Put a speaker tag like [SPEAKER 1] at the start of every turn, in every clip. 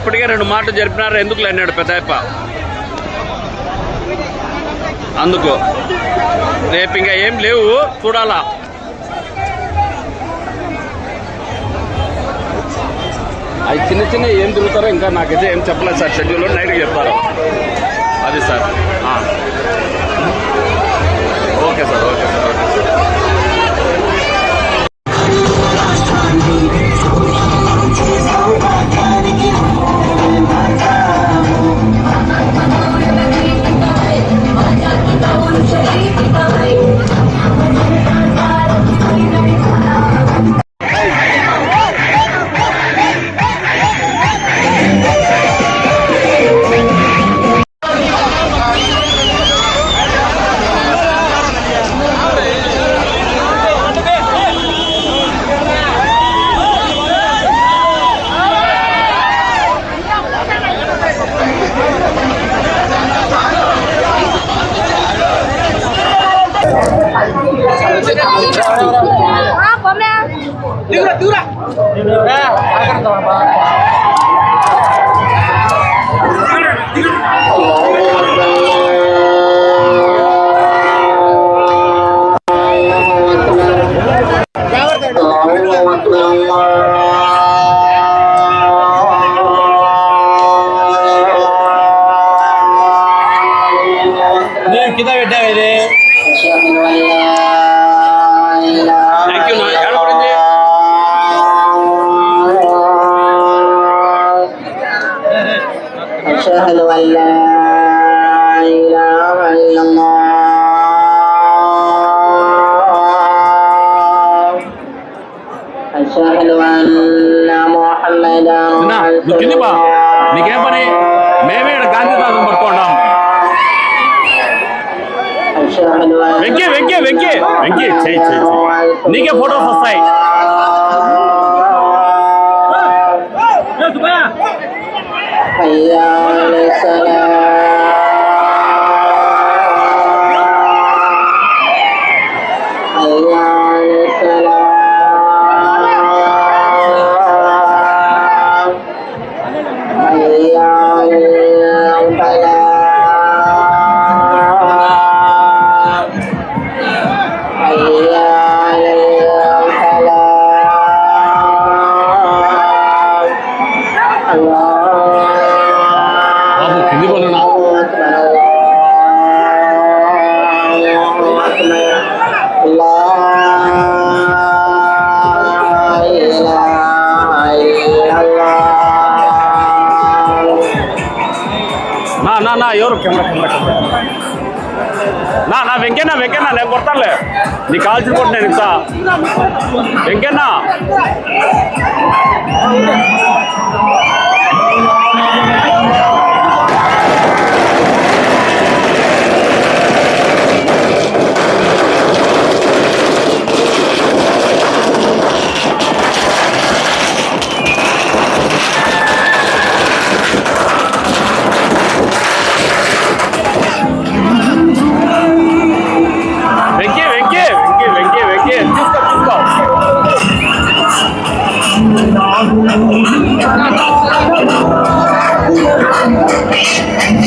[SPEAKER 1] ఇప్పటికే రెండు మాటలు జరిపినారు. ఎందుకు అన్నాడు పెద్ద అందుకు. రేపు ఇంకా ఏం లేవు. చూడాలా. అవి చిన్న చిన్న ఏం తిరుగుతారో ఇంకా నాకైతే ఏం చెప్పలేదు సార్. షెడ్యూల్ నైట్కి చెప్తారు అది sir. Okay sir okay sir okay sir. నువ్వు కింది బా నీకేం పని మేమే ఇక్కడ
[SPEAKER 2] గాంధీదాసం పట్టుకోండాం
[SPEAKER 1] వెంకే వెంకే వెంకే వెంకే చేయి చేయి నీకే ఫోటోస్ వస్తాయి
[SPEAKER 2] అయ్యా
[SPEAKER 1] నా నా ఎవరు కెమెరా కెమెరా కెమెరా నా నా వెంకన్న వెంకన్న నేను కొడతానులే నీకు కావాల్సిన కొట్టు I'm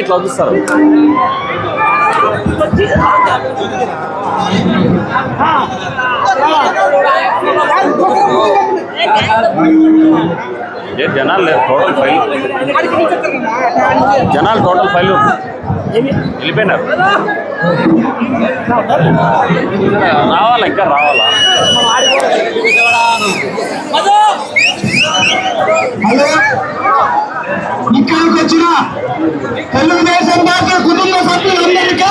[SPEAKER 1] ఇట్లా వదిస్తారు ఏ జనాలు లేదు టోటల్ ఫైల్. జనాలు టోటల్ ఫైల్. వెళ్ళిపోయినారు. రావాలా ఇంకా రావాలా?
[SPEAKER 3] హలో? ఇక్కడికి వచ్చిన తెలుగుదేశం పార్టీ కుటుంబ సభ్యులందరికీ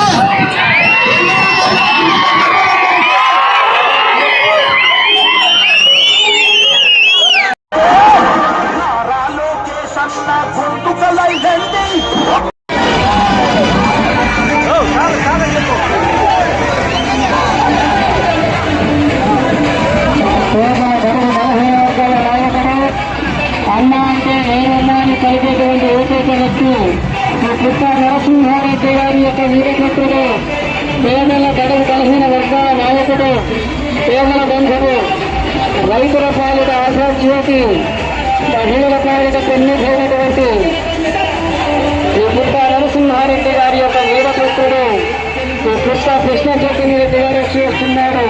[SPEAKER 3] ఈ కృష్ణ చైతన్య రెడ్డి గారు చేస్తున్నారు.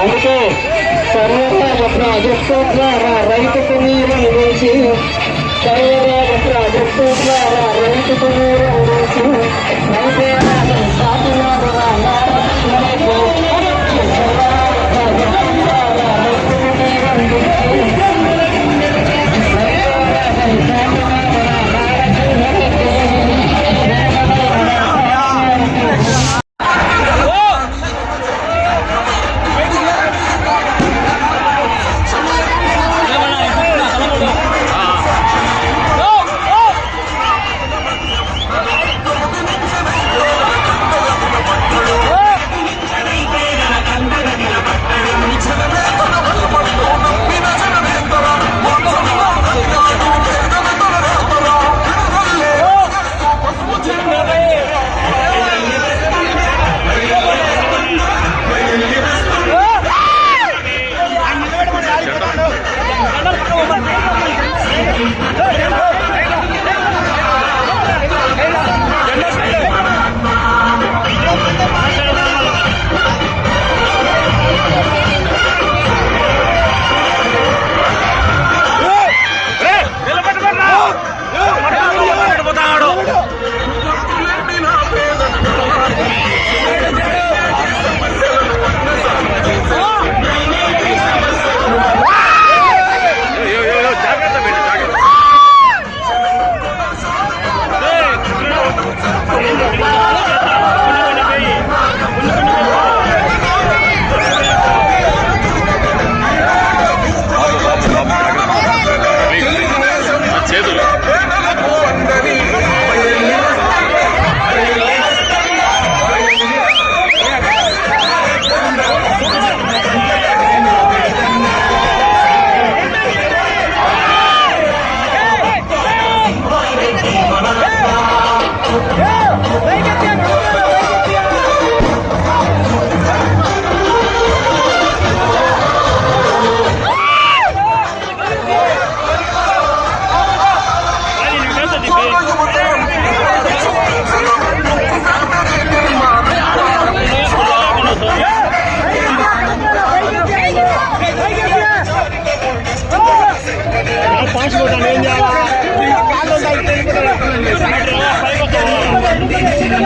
[SPEAKER 3] అందుకే ద్వారా రైతుకు నీరు వేసి సర్వదా ప్రాజెక్టు ద్వారా రైతుకు నీరు వేసి రైతు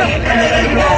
[SPEAKER 1] Hey,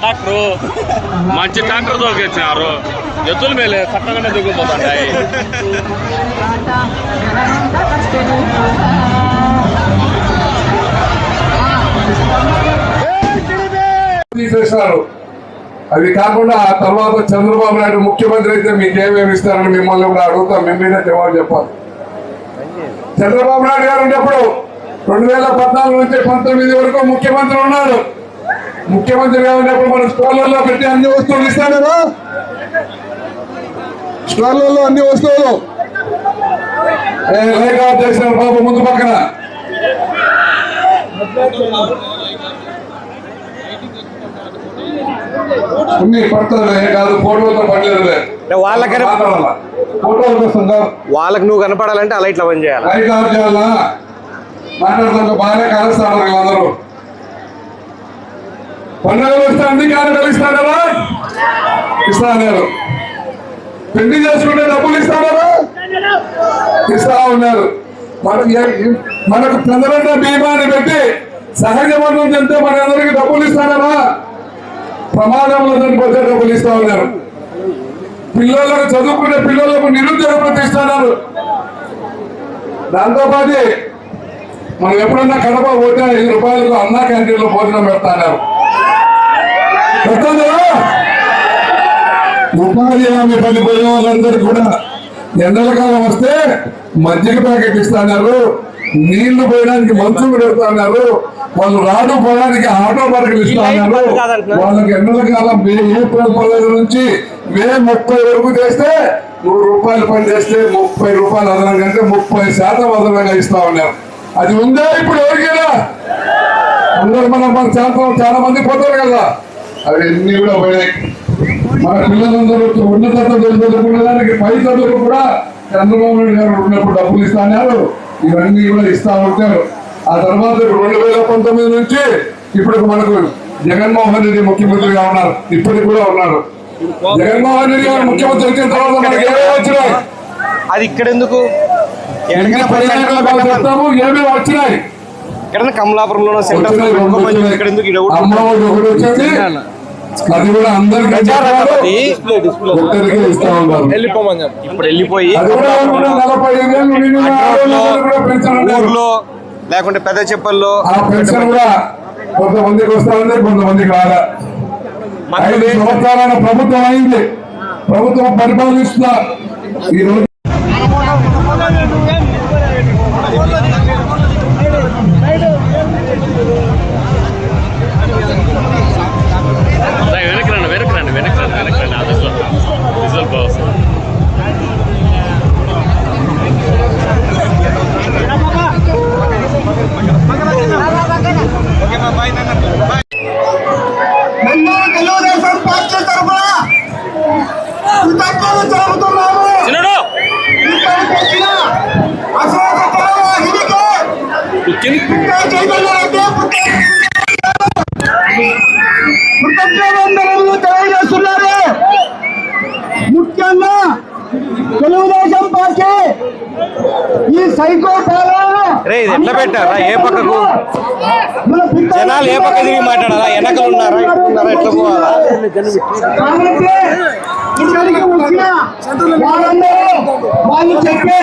[SPEAKER 1] ట్రాక్టర్. మంచి ట్రాక్టర్ దొరికిచ్చినారు ఎద్దుల మేలే చక్కగానే దొరికిపోతుంటాయి
[SPEAKER 4] తీసేసినారు అది కాకుండా ఆ తర్వాత చంద్రబాబు నాయుడు ముఖ్యమంత్రి అయితే మీకేమేమి ఇస్తారని మిమ్మల్ని కూడా అడుగుతాం. మీ మీద జవాబు చెప్పాలి. చంద్రబాబు నాయుడు గారు ఉన్నప్పుడు రెండు వేల పద్నాలుగు నుంచి పంతొమ్మిది వరకు ముఖ్యమంత్రి ఉన్నాడు ముఖ్యమంత్రిగా ఉన్నప్పుడు మన స్టోర్లలో పెట్టి అన్ని వస్తువులు ఇస్తాడు కదా? స్టోర్లలో అన్ని వస్తువులు. లేఖ చేసిన బాబు ముందు పక్కన. ఉంది పడుతుంది కాదు ఫోటోతో పడలేదులే. మాట్లాడాలా ఫోటోల కోసం
[SPEAKER 5] వాళ్ళకి నువ్వు కనపడాలంటే అలా ఇట్లా పని చేయాలి?
[SPEAKER 4] మాట్లాడుతుంటే బాగానే కలుస్తాడు అందరూ. పండుగలు వస్తే అన్ని కానుకలు ఇస్తాడరా ఇస్తా ఉన్నారు పెళ్ళి చేసుకుంటే డబ్బులు ఇస్తాడరా ఇస్తా ఉన్నారు. మనకు తొందరగా మనకు బీమాని పెట్టి సహజ మరణం చెందితే మన అందరికి డబ్బులు ఇస్తాడరా ప్రమాదంలో చనిపోతే డబ్బులు ఇస్తా ఉన్నారు. పిల్లలకు చదువుకునే పిల్లలకు నిరుద్యోగ ప్రతిస్తున్నారు దాంతో పాటు మనం ఎప్పుడన్నా కడప పోతే ఐదు రూపాయలకు అన్నా క్యాంటీన్లో భోజనం పెడతాన్నారు ఉపాధి హామీ పని పోయిన వాళ్ళందరికీ కూడా ఎండల కాలం వస్తే మజ్జిగ ప్యాకెట్ ఇస్తున్నారు నీళ్ళు పోయడానికి మంచం పెడుతున్నారు వాళ్ళు రాడు పోవడానికి ఆటో పార్కులు ఇస్తున్నారు. వాళ్ళకి ఎండల కాలం మే ఏప్రిల్ పదహైదు నుంచి మే ముప్పై వరకు చేస్తే నూరు రూపాయలు పని చేస్తే ముప్పై రూపాయలు అదనంగా అంటే ముప్పై శాతం అదనంగా ఇస్తా ఉన్నారు. అది ఉందా ఇప్పుడు ఎవరికైనా? అందరూ మనం మన శాతం చాలా మంది పోతారు కదా. అవి అన్ని కూడా పోయినాయి. మన పిల్లలందరూ ఉన్నత చదువుకునేదానికి పై చదువులు కూడా చంద్రబాబు నాయుడు గారు ఉన్నప్పుడు డబ్బులు ఇస్తాన్నారు. ఇవన్నీ కూడా ఇస్తా ఉంటారు. ఆ తర్వాత రెండు వేల పంతొమ్మిది నుంచి ఇప్పుడు మనకు జగన్మోహన్ రెడ్డి ముఖ్యమంత్రిగా ఉన్నారు. ఇప్పటికి కూడా ఉన్నారు. జగన్మోహన్ రెడ్డి గారు ముఖ్యమంత్రి వచ్చిన తర్వాత మనకి ఏమేమి వచ్చినాయి?
[SPEAKER 5] అది ఇక్కడ ఎందుకు?
[SPEAKER 4] ఏమేమి వచ్చినాయి?
[SPEAKER 5] ఎక్కడైనా కమలాపురంలో సెంటర్. ఇక్కడ ఎందుకు
[SPEAKER 4] ఉన్నారు.
[SPEAKER 5] ఇప్పుడు వెళ్ళిపోయి. ఊర్లో లేకుంటే పెద్ద చెప్పల్లో
[SPEAKER 4] కొంతమందికి వస్తా ఉంది కొంతమందికి రాదా ఐదు సంవత్సరాల ప్రభుత్వం అయింది. ప్రభుత్వం పరిపాలిస్తున్నా ఈ రోజు
[SPEAKER 5] కృతజ్ఞతలు తెలియజేస్తున్నారు ముఖ్యంగా తెలుగుదేశం పార్టీ ఈ సైకో
[SPEAKER 6] ఎట్లా పెట్టారా? ఏ పక్కకు? జనాలు ఏ పక్క తిరిగి మాట్లాడాలా? వెనకలు ఉన్నారా? ఇటు ఉన్నారా? ఎట్లా పోవాలా?
[SPEAKER 5] వాళ్ళందరూ వాళ్ళు చెప్పే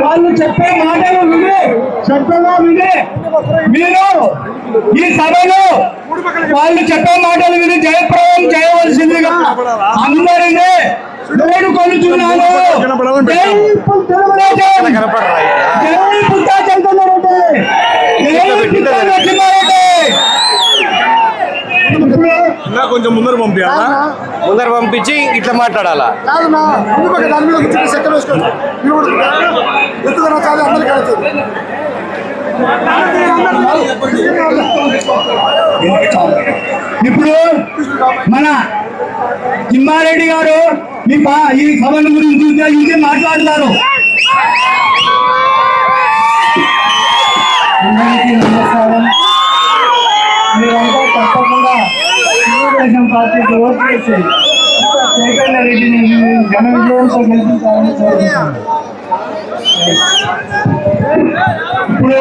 [SPEAKER 5] వాళ్ళు చెప్పే మాటలు వినే శ్రద్ధగా వినే. మీరు ఈ సభలో వాళ్ళు చెప్పే మాటలు విని జయప్రదం చేయవలసిందిగా అందరినీ వేడుకొలుచున్నాను జై తెలుగుదేశం
[SPEAKER 6] కనపడరా
[SPEAKER 5] జై పుట్టా నరసింహారెడ్డి ఇప్పుడు
[SPEAKER 7] కొంచెం ముందర పంపించాలా?
[SPEAKER 6] ముందర పంపించి ఇట్లా మాట్లాడాలా?
[SPEAKER 5] ఇప్పుడు మన తిమ్మారెడ్డి గారు ఈ పా- ఈ సభను గురించి ఇంకే మాట్లాడతారు? అందరికీ నమస్కారం. మీరంతా తప్పకుండా తెలుగుదేశం పార్టీకి ఓటు వేసి చైతన్య రెడ్డిని ఘన విజయంతో గెలిపించాలని కోరుకుంటున్నాను ఇప్పుడు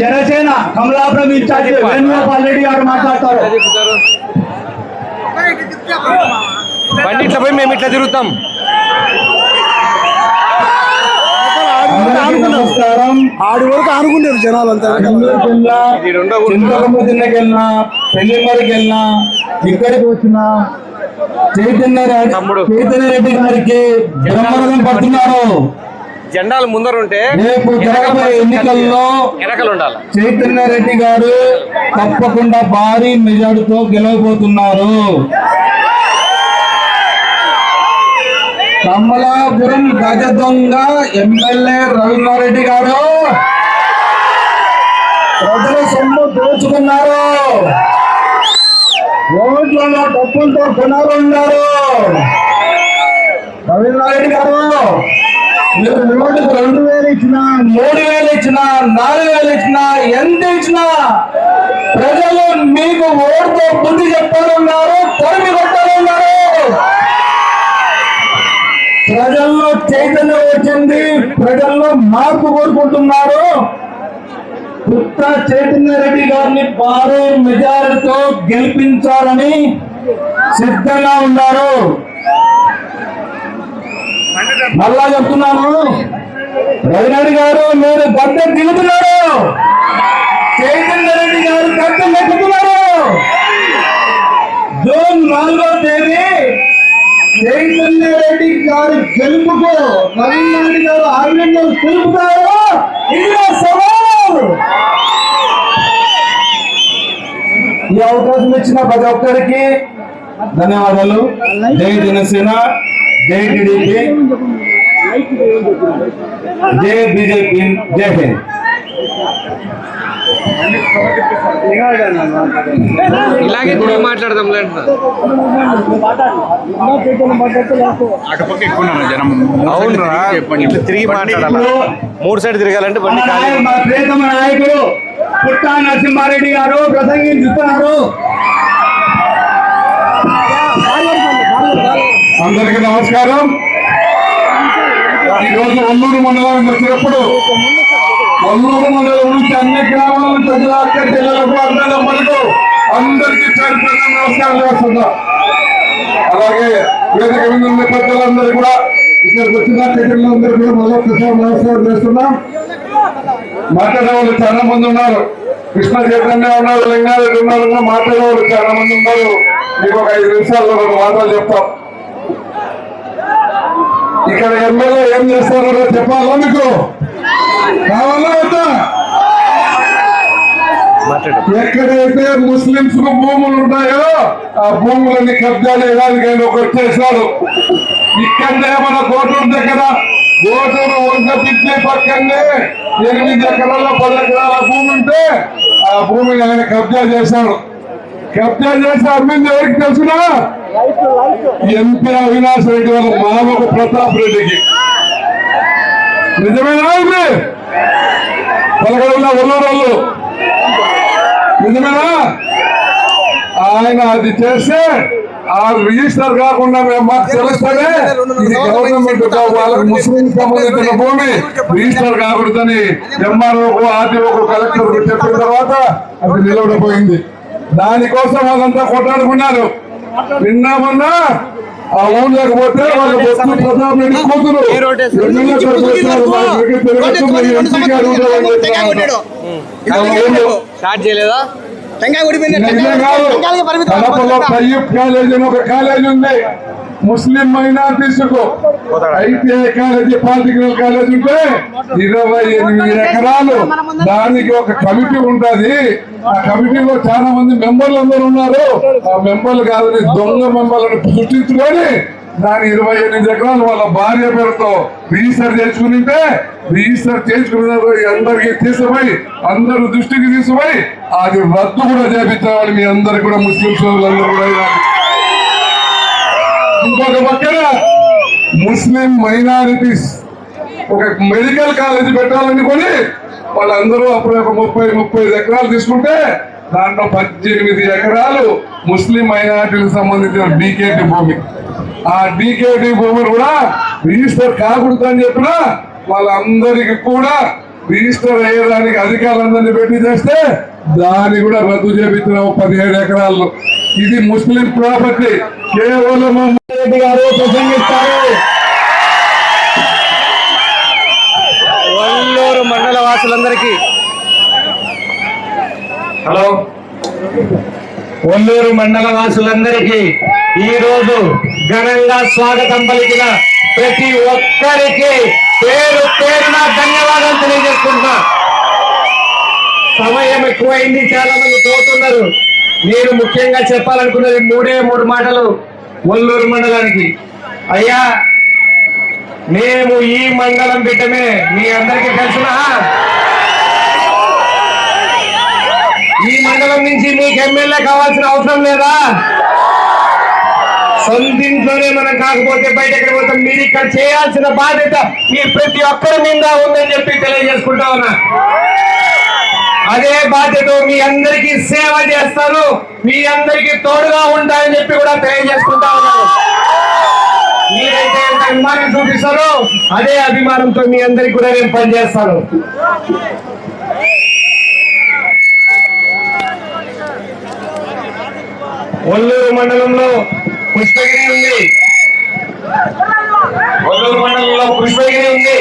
[SPEAKER 5] జనసేన కమలాపురం ఇన్ఛార్జి వేణుగోపాల్ రెడ్డి గారు మాట్లాడతారు.
[SPEAKER 6] బండి ఇట్లా పోయి మేము ఇట్లా తిరుగుతాం.
[SPEAKER 5] నమస్కారం.
[SPEAKER 7] ఆడి వరకు ఆనుకున్నారు జనాలు అంతా.
[SPEAKER 5] చింతకమ్మ జిల్లాకి వెళ్ళినా పెళ్ళిమరికి వెళ్ళినా ఇక్కడికి వచ్చినా చైతన్య. చైతన్య రెడ్డి గారికి బ్రహ్మరథం పడుతున్నారు.
[SPEAKER 6] జెండాలు ముందర ఉంటే
[SPEAKER 5] రేపు జరగబోయే ఎన్నికల్లో చైతన్య రెడ్డి గారు తప్పకుండా భారీ మెజార్టీతో గెలవబోతున్నారు. కమలాపురం గజ దొంగ ఎమ్మెల్యే రవీంద్రారెడ్డి గారు. ప్రజల సొమ్ము దోచుకున్నారు. ఓట్లలో డబ్బులతో కొనాలన్నారు రవీంద్రారెడ్డి గారు మీరు ఓటుకు రెండు వేలు ఇచ్చినా మూడు వేలు ఇచ్చినా నాలుగు వేలు ఇచ్చినా ఎంత ఇచ్చినా ప్రజలు మీకు ఓటుతో బుద్ధి చెప్పాలన్నారు తరిమి కొట్టాలన్నారు. ప్రజల్లో చైతన్యం వచ్చింది ప్రజల్లో మార్పు కోరుకుంటున్నారు. గుత్త చైతన్య రెడ్డి గారిని భారీ మెజారిటీతో గెలిపించాలని సిద్ధంగా ఉన్నారు. మళ్ళా చెప్తున్నాను రవినాడు గారు మీరు గడ్డ దిగుతున్నారు. చైతన్య రెడ్డి గారు గడ్డ నెక్కుతున్నారు. జూన్ నాలుగో తేదీ రెడ్డి గారి గెలుపుకు రవినాయుడు గారు ఆగ్రహం తెలుపుతారు ఇది నా సవాలు ఈ అవకాశం ఇచ్చిన ప్రతి ఒక్కరికి ధన్యవాదాలు. జై జనసేన జై టీడీపీ జై బీజేపీ జై హింద్.
[SPEAKER 6] ఇలాగే తిరిగి మాట్లాడదాం లేండి
[SPEAKER 7] అటుపక్క ఎక్కువ జనం
[SPEAKER 6] తిరిగి మాట్లాడాలా? మూడు సైడ్ తిరగాలంటే బండి
[SPEAKER 5] నాయకుడు, పుట్టా నరసింహారెడ్డి గారు ప్రసంగించుతున్నారు
[SPEAKER 4] అందరికీ నమస్కారం. ఈరోజు ఒల్లూరు మండలానికి వచ్చినప్పుడు ఒల్లూరు మండలం నుంచి అన్ని గ్రామాల ప్రజల అక్క పిల్లలకు అన్నదమ్మలకు అందరికీ అందరికి పేరున నమస్కారం చేస్తున్నా. అలాగే వేదిక మీద ఉన్న పెద్దలందరూ కూడా ఇక్కడికి వచ్చిన టికెట్లందరూ కూడా మరొకసారి నమస్కారం చేస్తున్నాం. మాట్లాడే వాళ్ళు చాలా మంది ఉన్నారు. కృష్ణ చైతన్య ఉన్నారు లింగారెడ్డి ఉన్నారు కూడా చాలా మంది ఉన్నారు. మీకు ఒక ఐదు నిమిషాల్లో రెండు మాటలు చెప్తాం. ఇక్కడ ఎమ్మెల్యే ఏం చేస్తారో చెప్పాలా మీకు? కావాలా వద్దా?
[SPEAKER 6] మాట్లాడు
[SPEAKER 4] ఎక్కడైతే ముస్లింస్కు భూములు ఉన్నాయో ఆ భూములన్నీ కబ్జా చేయడానికి ఆయన ఒకటి చేశాడు. ఇక్కడనే మన కోటూరు దగ్గర కోటూరు వంక పిచ్చి పక్కనే ఎనిమిది ఎకరాల పది ఎకరాల భూమి ఉంటే ఆ ఆ భూమిని ఆయన కబ్జా చేశాడు. కబ్జా చేసి అమ్మింది ఎవరికి తెలుసునా? ఎంపీ అవినాష్ రెడ్డి వాళ్ళ మామకు ప్రతాప్ రెడ్డికి. నిజమేనా ఇది పలకడంలో ఉన్నోళ్ళు నిజమేనా? ఆయన అది చేస్తే ఆ రిజిస్టర్ కాకుండా మేము మాకు తెలుస్తేనే ఇది గవర్నమెంట్ వాళ్ళకి ముస్లిం సంబంధించిన భూమి రిజిస్టర్ కాకూడదని ఎంఆర్ఓకు ఆర్టీఓకు కలెక్టర్ చెప్పిన తర్వాత అది నిలబడిపోయింది. దానికోసం వాళ్ళంతా కొట్లాడుకున్నారు. నిన్న మొన్న ఆ ఊళ్ళోకి పోతే వాళ్ళ ప్రతాప్ రెడ్డి కూతురు
[SPEAKER 5] స్టార్ట్ చేయలేదా
[SPEAKER 4] కాలేజ్ అని ఒక కాలేజ్ ఉంది. ముస్లిం మైనార్టీస్కు ఐటీఐ కాలేజీ పాలిటెక్నికల్ కాలేజ్ ఉంటే ఇరవై ఎనిమిది ఎకరాలు దానికి ఒక కమిటీ ఉంటది. ఆ కమిటీలో చాలా మంది మెంబర్లు అందరూ ఉన్నారు. ఆ మెంబర్లు కాదని దొంగ మెంబర్లను సృష్టించుకొని దాని ఇరవై ఎనిమిది ఎకరాలు వాళ్ళ భార్య పేరుతో రిజిస్టర్ చేసుకునింటే రిజిస్టర్ చేసుకున్న అందరికి తీసుకుపోయి అందరూ దృష్టికి తీసుకుపోయి అది రద్దు కూడా చేపించేవాళ్ళు మీ అందరికి కూడా ముస్లిం సోదరులందరూ కూడా ఇంకొక పక్కన ముస్లిం మైనారిటీస్ ఒక మెడికల్ కాలేజ్ పెట్టాలనుకొని వాళ్ళందరూ అప్పుడు ఒక ముప్పై ముప్పై ఐదు ఎకరాలు తీసుకుంటే దాంట్లో పద్దెనిమిది ఎకరాలు ముస్లిం మైనార్టీలకు సంబంధించిన డీకేటీ భూమి. ఆ డీకేటి భూమిని కూడా రిజిస్టర్ కాకూడదు అని చెప్పిన వాళ్ళందరికీ కూడా రిజిస్టర్ అయ్యేదానికి అధికారులందరినీ పెట్టి చేస్తే దాన్ని కూడా రద్దు చేపించిన పదిహేడు ఎకరాల్లో ఇది ముస్లిం ప్రాపర్టీ. కేవలం రెడ్డి గారు ప్రసంగిస్తారు.
[SPEAKER 5] వల్లూరు మండల వాసులందరికీ
[SPEAKER 6] హలో. ఒల్లూరు మండల వాసులందరికీ ఈరోజు ఘనంగా స్వాగతం పలికిన ప్రతి ఒక్కరికి పేరు పేరున ధన్యవాదాలు తెలియజేసుకుంటున్నా. సమయం ఎక్కువైంది చాలా మంది పోతున్నారు. నేను ముఖ్యంగా చెప్పాలనుకున్నది మూడే మూడు మాటలు ఒల్లూరు మండలానికి. అయ్యా మేము ఈ మండలం బిడ్డమే. మీ అందరికీ తెలుసునా ఈ మండలం నుంచి మీకు ఎమ్మెల్యే కావాల్సిన అవసరం లేదా? సొంతింట్లోనే మనం కాకపోతే బయట ఎక్కడ పోతాం. మీరు ఇక్కడ చేయాల్సిన బాధ్యత మీ ప్రతి ఒక్కరి మీద ఉందని చెప్పి తెలియజేసుకుంటా ఉన్నా. అదే బాధ్యత మీ అందరికీ సేవ చేస్తారు. మీ అందరికీ తోడుగా ఉంటానని చెప్పి కూడా తెలియజేసుకుంటా ఉన్నారు. మీరైతే ఎంత అభిమానం చూపిస్తారో అదే అభిమానంతో మీ అందరికి కూడా నేను పనిచేస్తాను. ఒల్లూరు మండలంలో పుష్పగిరి ఉంది. ఒల్లూరు మండలంలో పుష్పగిరి ఉంది.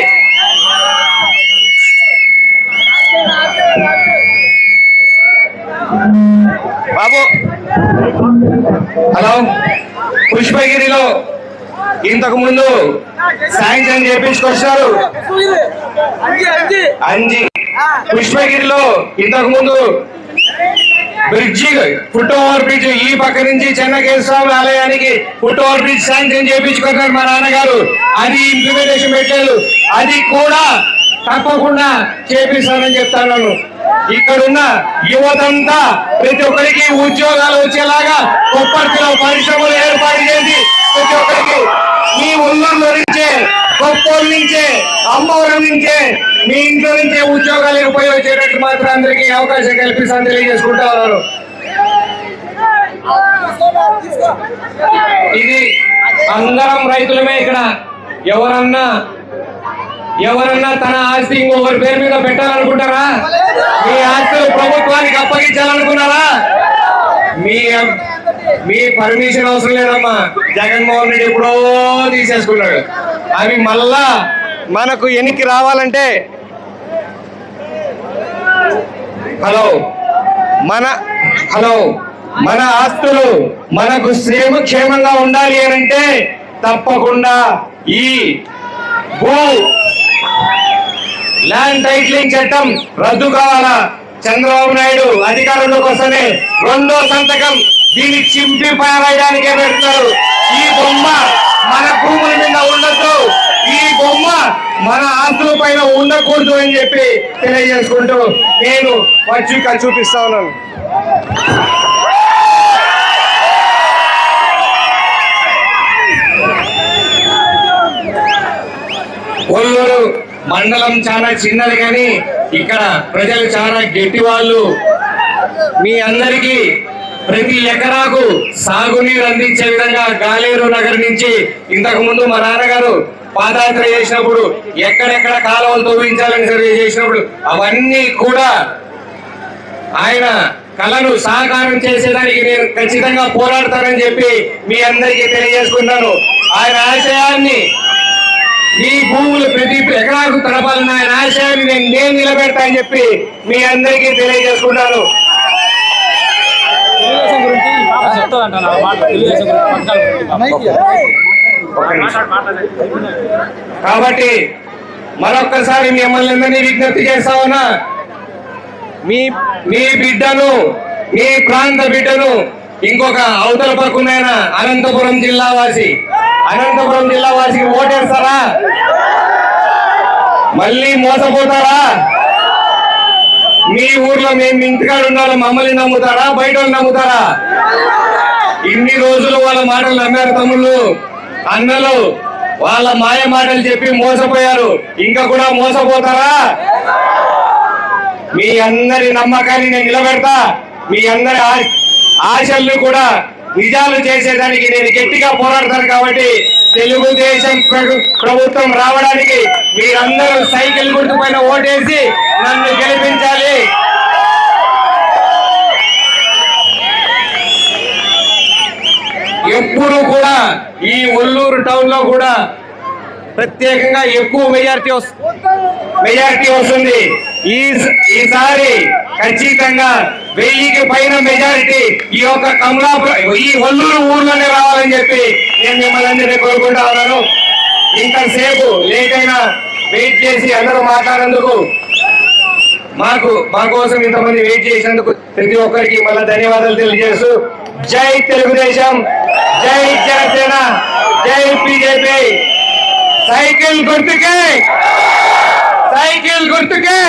[SPEAKER 5] బాబు.
[SPEAKER 6] హలో. పుష్పగిరిలో ఇంతకు ముందు సాయంత్రం చేపించుకొచ్చారు. అంజి పుష్పగిరిలో ఇంతకు ముందు బ్రిడ్జి ఫుట్ ఓవర్ బ్రిడ్జ్ ఈ పక్క నుంచి చెన్నకేశ్వర ఆలయానికి ఫుట్ ఓవర్ బ్రిడ్జ్ శాంక్షన్ చేయించుకున్నారు మా నాన్నగారు. అది ఇంప్లిమెంటేషన్ పెట్టారు. అది కూడా తప్పకుండా చేపిస్తానని చెప్తాను ఇక్కడున్న యువతంతా ప్రతి ఒక్కరికి ఉద్యోగాలు వచ్చేలాగా కొప్పర్తిలో పరిశ్రమలు ఏర్పాటు చేసి ప్రతి ఒక్కరికి మీ ఊళ్ళో నుంచే కొప్పూరు నుంచే అమ్మవరం నుంచే మీ ఇంట్లో నుంచే ఉద్యోగాలు ఉపయోగించేటట్టు మాత్రం అందరికీ అవకాశం కల్పిస్తాను తెలియజేసుకుంటా ఉన్నారు. ఇది అందరం రైతులమే ఇక్కడ. ఎవరన్నా ఎవరన్నా తన ఆస్తి ఇంకొకరి పేరు మీద పెట్టాలనుకుంటారా? మీ ఆస్తులు ప్రభుత్వానికి అప్పగించాలనుకున్నారా? మీ మీ పర్మిషన్ అవసరం లేదమ్మా. జగన్మోహన్ రెడ్డి ఎప్పుడో తీసేసుకున్నాడు. అవి మళ్ళా
[SPEAKER 5] మనకు ఎన్నికి రావాలంటే
[SPEAKER 6] హలో
[SPEAKER 5] మన
[SPEAKER 6] హలో మన ఆస్తులు మనకు శ్రేమ క్షేమంగా ఉండాలి అని అంటే తప్పకుండా ఈ భూ ల్యాండ్ టైట్లింగ్ చట్టం రద్దు కావాలా? చంద్రబాబు నాయుడు అధికారంలోకి వస్తేనే రెండో సంతకం దీన్ని చింపి పారేయడానికే పెడతారు ఈ బొమ్మ మన భూముల మీద ఉండొద్దు. ఈ బొమ్మ మన ఆస్తుల పైన ఉండకూడదు అని చెప్పి తెలియజేసుకుంటూ నేను పచ్చిక చూపిస్తా ఉన్నాను. ఒల్లూరు మండలం చాలా చిన్నది కానీ ఇక్కడ ప్రజలు చాలా గట్టి వాళ్ళు మీ అందరికీ ప్రతి ఎకరాకు సాగునీరు అందించే విధంగా గాలేరు నగర్ నుంచి ఇంతకు ముందు మా నాన్నగారు పాదయాత్ర చేసినప్పుడు ఎక్కడెక్కడ కాలువలు తవ్వించాలని సర్వే చేసినప్పుడు అవన్నీ కూడా ఆయన కళను సాకారం చేసేదానికి నేను ఖచ్చితంగా పోరాడతానని చెప్పి మీ అందరికీ తెలియజేసుకున్నాను ఆయన ఆశయాన్ని మీ భూములు ప్రతి ఎకరాకు తడపాలన్న ఆశయాన్ని నేను నేను నిలబెడతా అని చెప్పి మీ అందరికీ తెలియజేసుకుంటాను. కాబట్టి మరొక్కసారి మిమ్మల్ని అందరినీ విజ్ఞప్తి చేస్తా ఉన్నా. మీ మీ బిడ్డను మీ ప్రాంత బిడ్డను ఇంకొక అవతల పక్కనైన అనంతపురం జిల్లా వాసి. అనంతపురం జిల్లా వారికి ఓటేస్తారా? మళ్ళీ మోసపోతారా? మీ ఊర్లో మేము ఇంటికాడు ఉండాలి మమ్మల్ని నమ్ముతారా? బయట వాళ్ళు నమ్ముతారా? ఇన్ని రోజులు వాళ్ళ మాటలు నమ్మారు తమ్ముళ్ళు అన్నలు వాళ్ళ మాయ మాటలు చెప్పి మోసపోయారు. ఇంకా కూడా మోసపోతారా? మీ అందరి నమ్మకాన్ని నేను నిలబెడతా. మీ అందరి ఆ- ఆశల్ని కూడా నిజాలు చేసేదానికి నేను గట్టిగా పోరాడతాను కాబట్టి తెలుగుదేశం ప్ర- ప్రభుత్వం రావడానికి మీరందరూ సైకిల్ గుర్తు పైన ఓటేసి నన్ను గెలిపించాలి. ఎప్పుడు కూడా ఈ ఒల్లూరు టౌన్లో కూడా ప్రత్యేకంగా ఎక్కువ మెజారిటీ మెజారిటీ వస్తుంది. ఈ ఈసారి ఖచ్చితంగా వెయ్యికి పైన మెజారిటీ ఈ యొక్క కమలాపురం ఈ వల్లూరు ఊర్లోనే రావాలని చెప్పి నేను మిమ్మల్ని అందరినీ కోరుకుంటా ఉన్నాను. ఇంతసేపు లేట్ అయినా వెయిట్ చేసి అందరూ మాట్లాడేందుకు మాకు మా కోసం ఇంతమంది వెయిట్ చేసినందుకు ప్రతి ఒక్కరికి మళ్ళీ ధన్యవాదాలు తెలియజేస్తూ జై తెలుగుదేశం జై జనసేన జై బీజేపీ. సైకిల్ గుర్తుకే. సైకిల్ గుర్తుకే.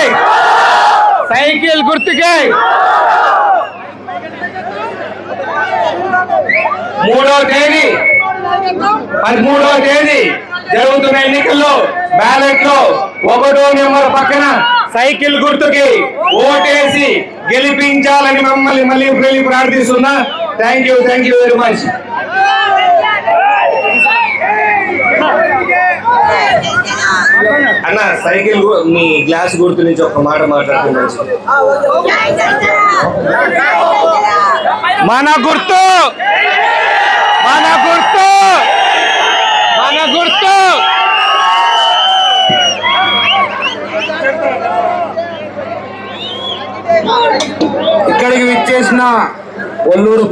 [SPEAKER 6] సైకిల్ గుర్తుకే. మూడో తేదీ. పదమూడవ తేదీ జరుగుతున్న ఎన్నికల్లో బ్యాలెట్లో ఒకటో నెంబర్ పక్కన సైకిల్ గుర్తుకి ఓటేసి గెలిపించాలని మమ్మల్ని మళ్ళీ మళ్ళీ ప్రార్థిస్తున్నా. Thank you thank you very much. అన్న సైకిల్ మీ గ్లాస్ గుర్తు నుంచి ఒక మాట మాట్లాడుతున్నాను మన గుర్తు! మన గుర్తు! మన గుర్తు! ఇక్కడికి విచ్చేసిన ఒల్లూరు